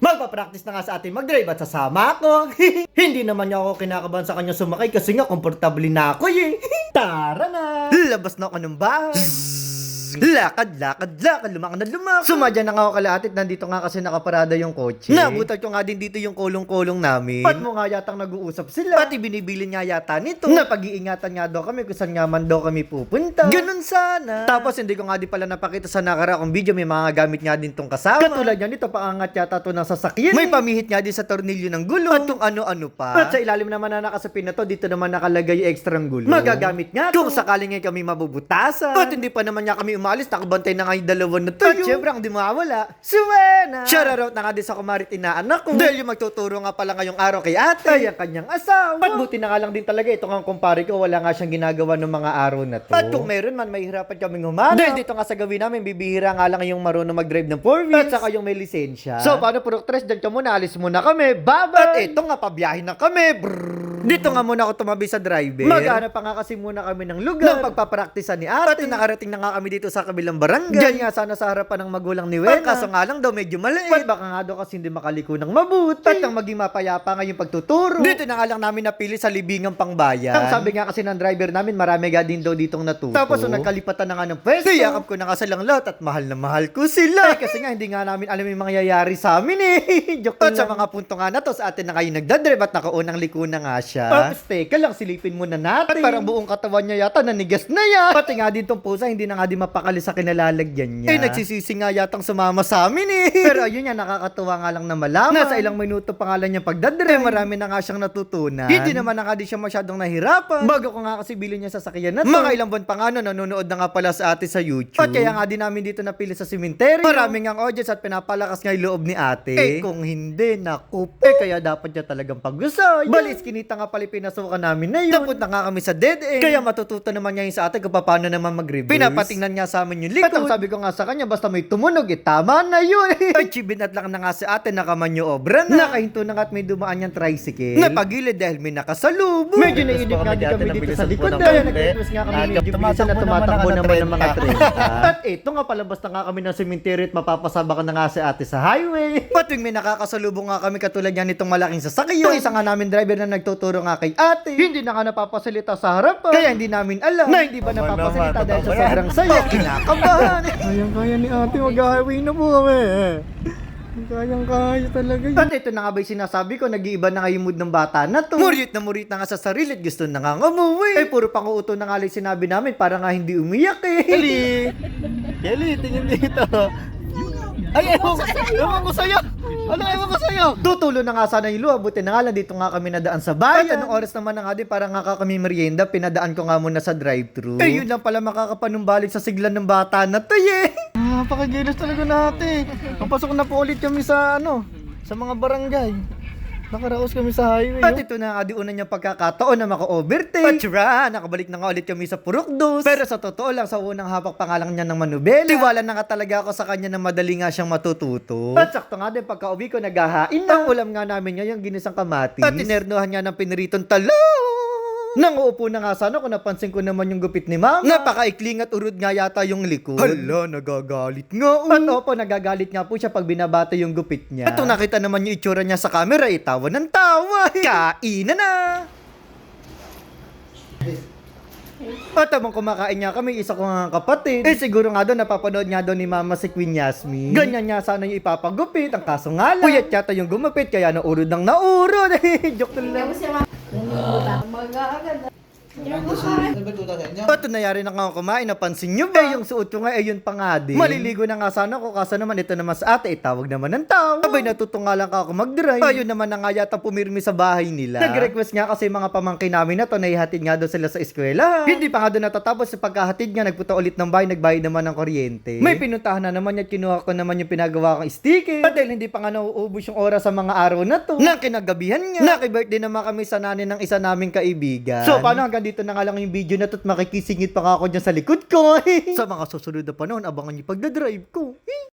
Magpa-practice na nga sa atin mag-drive at sasama ako. Hindi naman niya ako kinakabahan sa kanya sumakay kasi nga komportable na ako eh. Tara na! Labas na ako ng bahay. Lakad, lakad, lakad, lumakad na lumakad. Sumadya na nga ako kalahati at nandito nga kasi nakaparada yung kotse. Nabutan ko nga din dito yung kulong-kulong namin. Pat mo nga yatang nag-uusap sila. Pati binibilin nga yata nito. Na pag-iingatan nga daw kami kung saan nga man daw kami pupunta. Ganun sana. Tapos hindi ko nga di pala napakita sa nakaraang video. May mga gamit nga din tong kasama. Katulad niya nito, paangat yata to ng sasakyan. May pamihit nga din sa tornilyo ng gulong. At kung ano-ano pa. At sa ilalim naman na nakasapin na to, dito naman nakalagay yung extrang gulong. Magagamit nga Kung sakaling nga kami mabubutasan. At hindi pa naman nga kami umalis, nakabantay na nga yung dalawa na to. At syempre, ang di mawala, Suwena! Shoutout na nga din sa kumarit inaanak ko. Dahil yung magtuturo nga pala ngayong araw kay ate. Ay, ang kanyang asawa. At buti na nga lang din talaga ito nga kumpare ko, wala nga siyang ginagawa ng mga araw na to. At kung meron man, mahirapan kaming humana. Dahil dito nga sa gawin namin, bibihira nga lang yung marunong mag-drive ng 4 wheels. At saka yung may lisensya. So, paano puro tres, dyan ka muna, alis muna kami. Bye-bye! At ito nga, pabiyahin na kami. Brrrr. Dito nga muna ako tumabi sa driver. Maghanap pa nga kasi muna kami ng lugar. Ng pagpapraktisan ni ate. Pati nakarating na nga kami dito sa kabilang barangay. Diyan nga sana sa harapan ng magulang ni Wena. kaso nga lang daw medyo maliit. Ba't baka nga daw kasi hindi makaliko ng mabuti. At ang maging mapayapa nga yung pagtuturo. Dito na nga lang namin napili sa libingang pangbayan. Ang sabi nga kasi ng driver namin, marami nga din daw ditong natuto. Tapos nung nagkalipatan na nga ng pwesto, yakap ko na nga silang lahat at mahal na mahal ko sila. Eh, kasi nga hindi nga namin alam yung mangyayari sa amin eh. Joke At sa mga punto nga na to, sa atin na kayo nagdadrive at nakaunang liko na nga siya. Tapos teka lang, silipin muna natin. At parang buong katawan niya yata nanigas na yan. Pati nga din tong pusa, hindi na nga din mapakali sa kinalalagyan niya. Eh, nagsisisi nga yatang sumama sa amin eh. Pero ayun nga, nakakatuwa nga lang na malaman. Nasa ilang minuto pa nga lang niya pagdadrive. Eh, marami na nga siyang natutunan. Hindi naman na nga di siya masyadong nahirapan. Bago ko nga kasi bilhin niya sa sakyan na to. Mga ilang buwan pa nga no, nanonood na nga pala sa ate sa YouTube. At kaya nga din namin dito napili sa cemetery. Maraming ang audience at pinapalakas nga yung loob ni ate. Eh, kung hindi, naku po. Eh, kaya dapat niya talagang pag-usay. Balis, kinita nga pala yung pinasukan namin na yun. Tapos na nga kami sa dead end. Kaya matututo naman niya yung sa ate kung paano naman mag-reverse. Pinapatingnan nga sa amin yung likod. At ang sabi ko nga sa kanya, basta may tumunog, eh, tama na yun. Ay, chibinat lang na nga si ate, nakamanyo obra na. Nakahinto na nga at may dumaan yung tricycle. Napagilid dahil may nakasalubong. Medyo nainip nga din kami dito sa likod. Kaya nag-request nga kami medyo bilisan na tumatakbo naman ng mga tren. At ito nga palabas na nga kami ng cemetery at mapapasaba ka na nga si ate sa highway. Pating may nakakasalubong nga kami katulad yan nitong malaking sasakyan. Yung isa nga namin driver na nagtuturo nga kay ate. Hindi na nga napapasalita sa harapan. Kaya hindi namin alam na hindi ba napapasalita dahil sa sobrang saya. Kinakabahan. Kayang-kaya ni ate, mag-highway na po kami. Kayang-kaya talaga yun. At ito na nga ba yung sinasabi ko, nag-iiba na nga yung mood ng bata na to. Murit na murit na nga sa sarili at gusto na nga umuwi. Eh, puro panguuto na nga lang sinabi namin para nga hindi umiyak eh. Kelly! Kelly, tingin dito. Ay, ewan ko, ewan ko sa'yo! Ano ewan ko sa'yo? Tutulo na nga sana yung luha, buti na nga lang dito nga kami nadaan sa bayan. Anong oras naman na nga din, para nga kami merienda, pinadaan ko nga muna sa drive-thru. Eh, yun lang pala makakapanumbalik sa siglan ng bata na to, eh. Napakagilos talaga natin. Papasok na po ulit kami sa ano, sa mga barangay. Nakaraos kami sa highway. At oh. ito na nga di una niyang pagkakataon na maka-overtake. Patra, nakabalik na nga ulit kami sa Purukdos. Pero sa totoo lang, sa unang hapak pa nga lang niya ng manubela. Tiwala na nga talaga ako sa kanya na madali nga siyang matututo. At sakto nga din, pagka uwi ko, naghahain na. Ang ulam nga namin ngayon, ginisang kamatis. At tinernuhan niya ng piniriton talong. Nang uupo na nga sana kung napansin ko naman yung gupit ni mama. Napakaikling at urod nga yata yung likod. Hala, nagagalit nga. At opo, nagagalit nga po siya pag binabata yung gupit niya. At nung nakita naman yung itsura niya sa camera, itawa ng tawa. Kaina na! At habang kumakain niya kami, isa ko nga kapatid. Eh siguro nga doon, napapanood nga doon ni Mama si Queen Yasmin. Ganyan niya sana yung ipapagupit, ang kaso nga lang. Puyat yata yung gumupit, kaya naurod ng naurod. Joke lang. Menganggap. Ba't nangyari na nga kumain? Napansin nyo ba? Eh, yung suot ko nga, eh, yun pa nga din. Maliligo na nga sana ako, kaso naman ito naman sa ate, itawag naman ng tao. Abay, natutunga lang ako mag-drive. Ayun naman na nga yata pumirmi sa bahay nila. Nag-request nga kasi mga pamangkin namin na to, naihatid nga doon sila sa eskwela. Hindi pa nga doon natatapos, sa pagkahatid nga, nagpunta ulit ng bahay, nagbayad naman ng kuryente. May pinuntahan na naman at kinuha ko naman yung pinagawa kong sticker. At dahil hindi pa nga nauubos yung oras sa mga araw na to. Nang kinagabihan nga. Naki-birthday naman kami sa nanay ng isa naming kaibigan. So, paano hanggang dito na nga lang yung video na to at makikisingit pa nga ako dyan sa likod ko. sa mga susunod na panahon, abangan niyo pagdadrive ko.